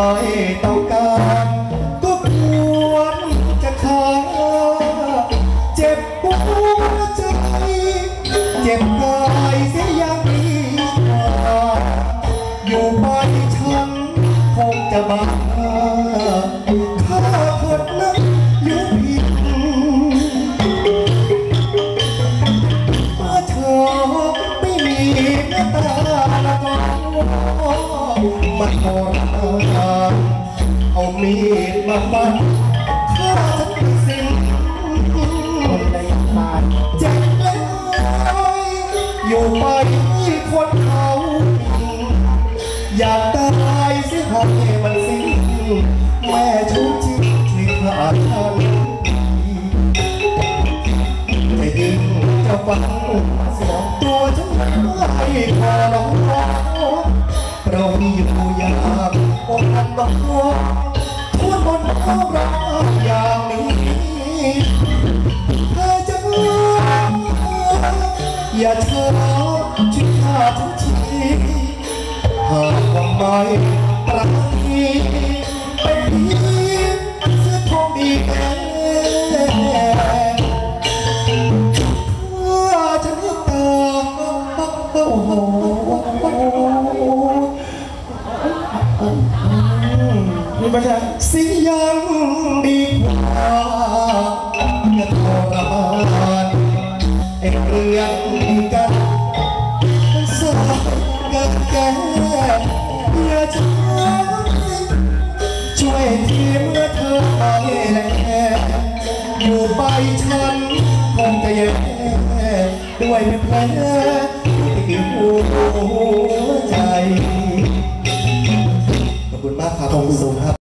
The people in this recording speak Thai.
ไม่ต้องการก็ควรจะฆ่าเจ็บปวดใจเจ็บกายเสียอย่างนี้อยู่ไปฉันคงจะบ้าข้าคนนั้นอยู่ผิดมื่อเธอไม่มีหน้าตาละก็ มันโหดร้าเอามีดมาฟันฆ่าฉันเป็นสิ่งคนในบ้านเจ็บเลยอยู่ไปคนเขาอยากตายเสียให้มันสิ้นแม่ชุบชีวิตที่ขาดทันไม่ยิ่งจะฟังเสียงตัวฉันไม่อร้อง เราอยู่อย่างอกอันบอกทุนบนควารักอย่างนี้เธอจะอย่าเธอชิดขาดทุกทีหากว่าไม่ปรัก นี่ไม่ใช่สิยังดีกว่าจะทรมานไอ้เรื่องกันสร้างกันแก่อย่าช้าช่วยทีเมื่อเธอไปแล้วอยู่ไปฉันคงจะแย่ด้วยเป็นแผลที่หัว